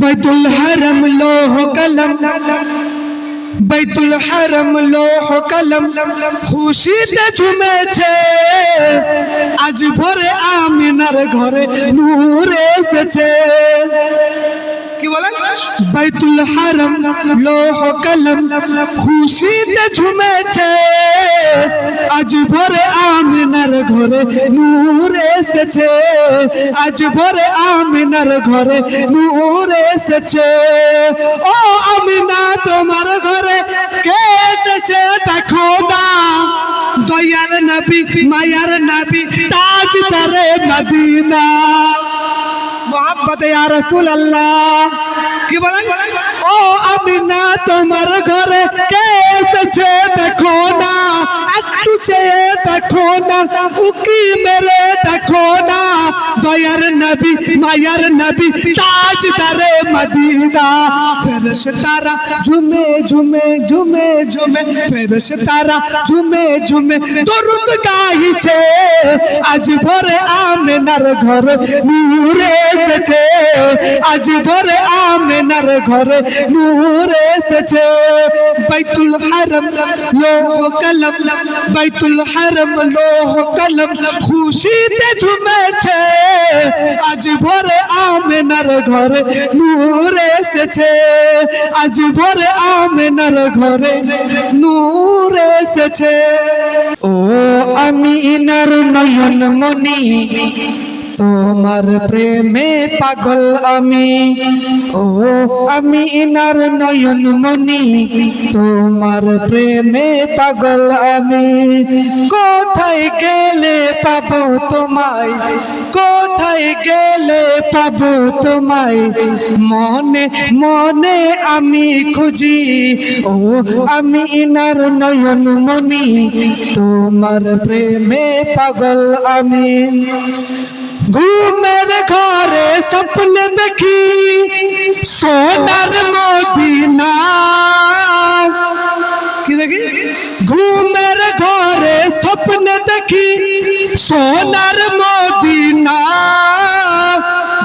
बैतुल हरम लोह कलम बैतुल हरम लोह কলম খুশিতে ঝুমেছে আজ ভোরে আমিনার ঘরে নূর এসেছে কি বলেন বাইতুল হারাম লোহ কলম খুশিতে ঝুমেছে আজ ভোরে আমিনার ঘরে নূর এসেছে। আজ ভোরে আমিনার ঘরে নূর এসেছে। ও আমিনা, তোমার ঘরে কে এসেছে দেখো না। দয়াল নবী, মায়ার নবী, তাজ তারে মদিনা। মোহাম্মদ ইয়া রাসূল আল্লাহ কি বলেন? ও আমিনা, তোমার ঘরে কে এসেছে দেখো না। চেয়ে দেখো না, উকি মেরে দেখো না। দয়ার নবী, মায়ার নবী, তাজদারে মদিনা। ফেরেশতারা ঝুমে ঝুমে ঝুমে ঝুমে ফেরেশতারা ঝুমে ঝুমে, দরুদ গাইছে। আজ ভোরে আমিনার ঘরে নূর এসেছে। আজ ভোরে আমিনার ঘরে নূর এসেছে। বাইতুল হারাম, লোহ কলম বাইতুল হারম লোহ কলম খুশিতে ঝুমেছে। আজ ভরে আমেনার ঘরে নূর এসেছে। আজ ভরে আমেনার ঘরে নূর এসেছে। ও আমিনার নয়ন মনি তোমার প্রেমে পাগল আমি। ও, আমি ইনার নয়ন মনি তোমার প্রেমে পাগল আমি। কোথায় গেলে পাবো তোমায়? কোথায় গেলে পাবো তোমায়? মনে মনে আমি খুঁজি। ও, আমি ইনার নয়ন মনি তোমার প্রেমে পাগল আমি। ঘুমের ঘরে স্বপ্ন দেখি সোনার মদিনা কি দেখি ঘুমের ঘরে স্বপ্ন দেখি সোনার মদিনা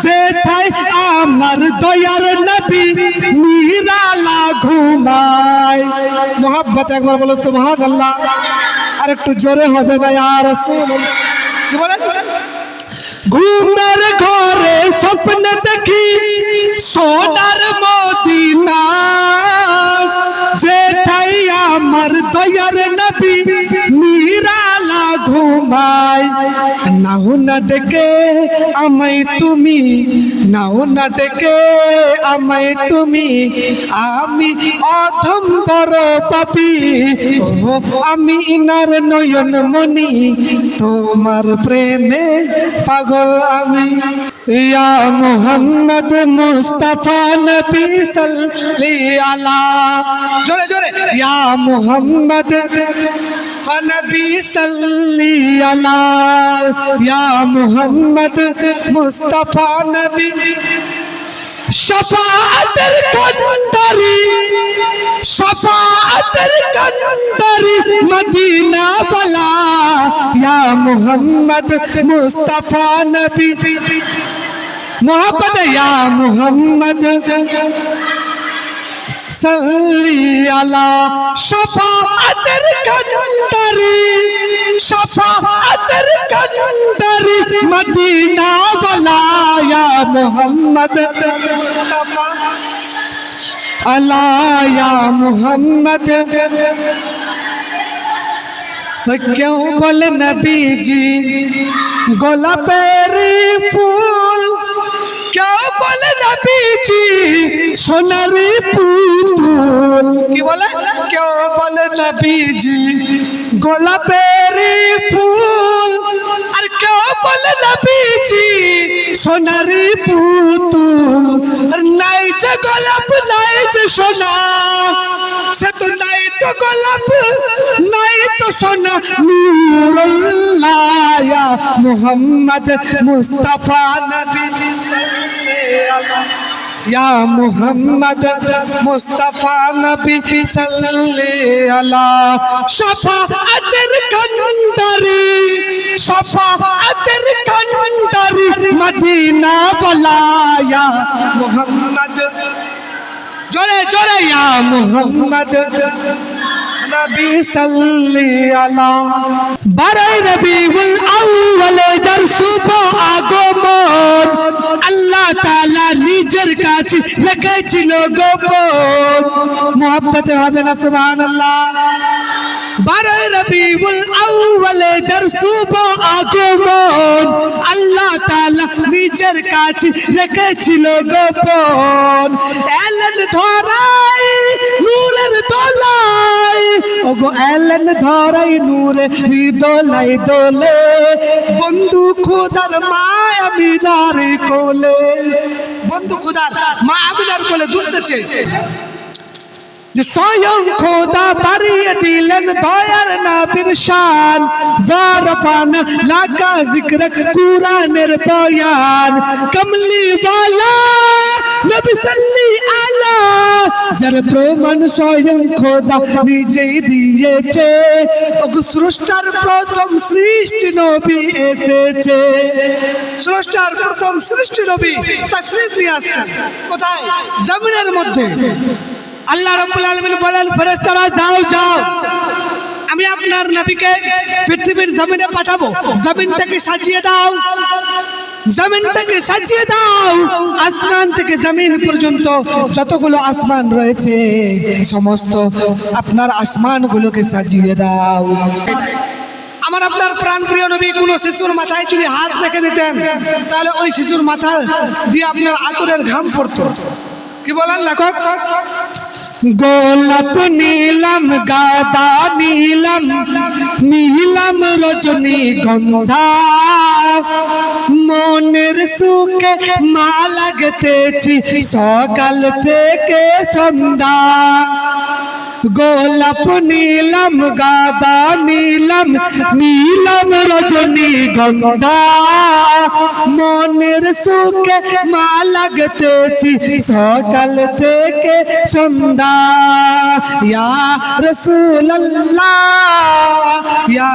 যেথায় আমার দয়ার নবী নিরালা ঘুমায় মোহাব্বত একবার বলো সুবহান আল্লাহ আর একটু জোরে হবে না আর কি বলেন ঘুমের ঘরে স্বপ্ন দেখি সোনার মদিনা। যেটাই আমার দয়ার নবী নিরালা ঘুমায়। নাও না ডেকে আমায় তুমি, নাও না ডেকে আমায় তুমি। আমি অধম বড় পাপি ও আমি ইনার নয়ন মনি তোমার প্রেমে পাগল আমি। ইয়া মুহাম্মদ মুস্তাফা নবী সাল্লি আলা। জোরে জোরে। ইয়া মুহাম্মদ মুহাম্মদ মুস্তাফা নবী। শফাআতের কন্ডারি শফাআতের কন্ডারি মদিনা বলা, ইয়া মুহাম্মদ মুস্তাফা নবী। মোহাম্মদ ইয়া মুহাম্মদ সাল্লি আলা শফাআতের মুহাম্মদ। মুস্তাফা আলা ইয়া মুহাম্মদ। কেউ বলে নবীজি, গোলাপের ফুল। কেউ বলে নবীজি, সোনারি পুতুল। কি বলে? কেউ বলে নবীজি, গোলাপের ফুল। বলে নবীজি সোনারি পুতুল, নাই যে গোলাপ, নাই যে সোনা। সে তো নাই তো গোলাপ, নাই তো সোনা। নূরুল্লাহ মুহাম্মদ মুস্তাফা নবী। মুস্তাফা নবী সাল্লাল্লাহু আলা। শাফাআতের কন্ডারি। শফাতের কান্ডারি মদিনা বলায়া মোহাম্মদ। জোরে জোরে, ইয়া মোহাম্মদ। নবী সাল্লি আলা। বারাই রবিউল আউয়াল যার শুভ আগমন। আল্লাহ তাআলা নিজের কাছে রেখেছিল গোপন মোহাব্বতে হবে না, সুবহানাল্লাহ। বারোই রবিউল আউয়ালে যার শুভ আগমন, আল্লাহ তাআলা নিজের কাছে রেখেছিল গোপন। এলেন ধরাই নূরের দোলাই ওগো এলেন ধরাই নূরে হৃদলাই দোলে। বন্ধু খোদার মায় আমিনার কোলে, বন্ধু খোদার মা আমিনার কোলে দুলতেছে। যে স্বয়ং খোদা বাড়িয়ে দিলেন দয়ার নাবির শান। জারফান লাগা জিক্র কুরআনের বয়ান। কমলি ওয়ালা নবী সাল্লি আলা, যার প্রমাণ স্বয়ং খোদা নিজেই দিয়েছে। স্রষ্টার প্রথম সৃষ্টি নবী এসেছে। স্রষ্টার প্রথম সৃষ্টি নবী তাশরীফ নিয়ে আসছেন। কোথায়? জমিনের মধ্যে। আল্লাহ রাব্বুল আলামিন বলেন, ফেরেশতারা, যাও যাও। আমি আপনার নবীকে পৃথিবীর জমিনে পাঠাবো। জমিনটাকে সাজিয়ে দাও। জমিনটাকে সাজিয়ে দাও। আসমান থেকে জমিন পর্যন্ত যতগুলো আসমান রয়েছে, সমস্ত আপনার আসমানগুলোকে সাজিয়ে দাও। আমার আপনার প্রাণ প্রিয় নবী, কোন শিশুর মাথায় যদি হাত রেখে দিতেন, তাহলে ওই শিশুর মাথা দিয়ে আপনার আতরের ঘাম পড়তো। কি বলেন লেখক? গোলাপ নীলম গাদা নীলম নীলম রজনী গন্ধা। মনের সুখে মা লাগতেছি সকাল থেকে সন্ধ্যা। গোলাপ নীলম, গাদা নীলম নীলম রজনী গন্ধা মনের সুখে মা লাগতেছি, সকাল থেকে সন্ধ্যা। ইয়া ইয়া।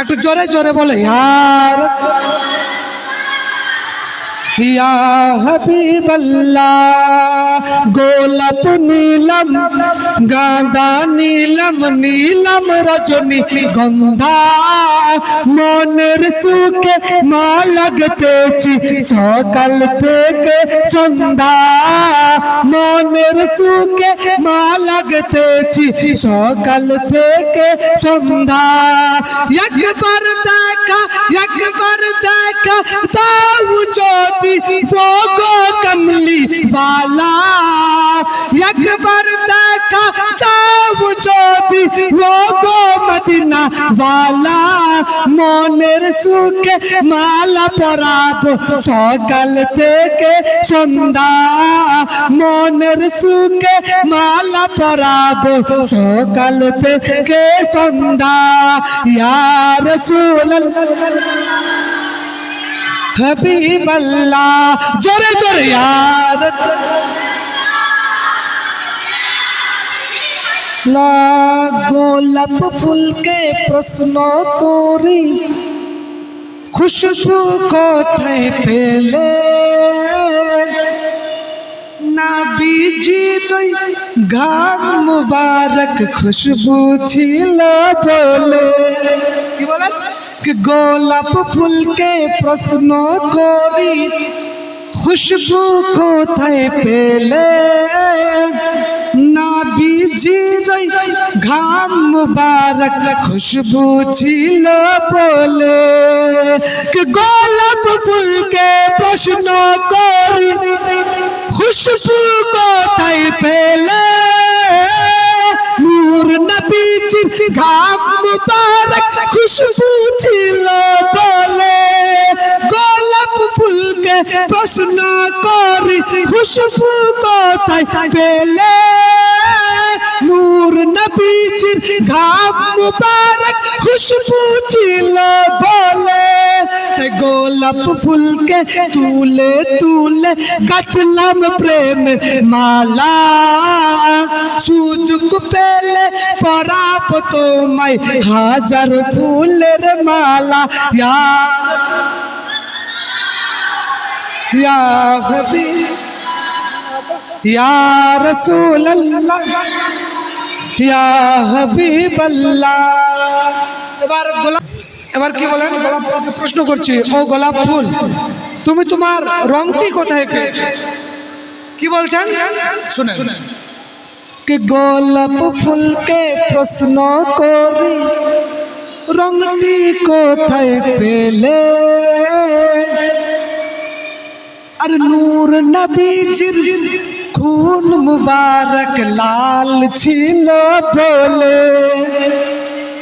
একটু জোরে জোরে বলে ইয়ার ইয়া হাবিবাল্লাহ গোলাপ নীলম গাঁদা নীলম নীলম রজনী গন্ধা মনের সুখে মা লাগতেছি সকাল থেকে সন্ধ্যা মনের সুখে মা লাগতেছি সকাল থেকে সন্ধ্যা একবার দেখা একবার দেখা তাও যদি ভোগো কমলি वाला একবার দেখা চাও যদি ভোগো মদিনা वाला মনের সুখে মালা পরাব সকাল থেকে সন্ধ্যা মনের সুখে মালা পরাব সকাল থেকে সন্ধ্যা ইয়া হাবিবাল্লাহ জোরে জোরে ইয়ার লা গোলাপ ফুলকে প্রশ্ন করি খুশবু কোথায় পেলে? না বীজির ওই ঘাম মুবারক খুশবু ছিল বলে। কি বলেন? कि গোলাপ ফুলকে প্রশ্ন করি, খুশবু কোথায় পেলে? না বীজির ঘাম মুবারক খুশবু ছিল বলে। গোলাপ ফুলকে প্রশ্ন করি, খুশবু কোথায় পেলে? নূর নবীজির ঘাম মুবারক খুশবু ছিল বলে। গোলাপ ফুলকে প্রশ্ন করি খুশবু কোথায় পেলে? নূর নবীজির ঘাম মুবারক খুশবু ছিল বলে। তাই গোলাপ ফুলকে তুলে তুলে গাঁথলাম প্রেম মালা সুযোগ পেলে পরাব তোমায় হাজার ফুলের মালা ইয়া ইয়া হাবিব ইয়া রাসূলুল্লাহ ইয়া হাবিবাল্লাহ এবার গোলাপ এবার কি বলেন? প্রশ্ন করছি, ও গোলাপ ফুল, তুমি তোমার রংটি কোথায় পেয়েছ? কি বলছেন? শুনেন। कि গোলাপ ফুলকে প্রশ্ন করি রংটি কোথায় পেলে? আর নূর নবীজির খুন মুবারক লাল ছিল বলে।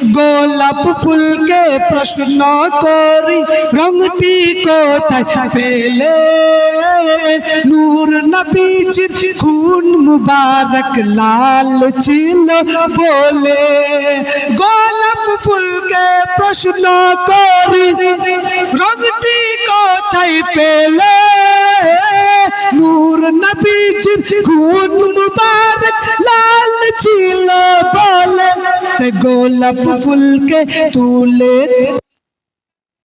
গোলাপ ফুলকে প্রশ্ন করি রংটি কোথায় পেলে? নূর নবীজির খুন মুবারক লাল ছিল বলে। গোলাপ ফুলকে প্রশ্ন করি রংটি কোথায় পেলে? নূর নবীজির খুন মুবারক লাল ছিল বলে। গোলাপ ফুলকে তুলে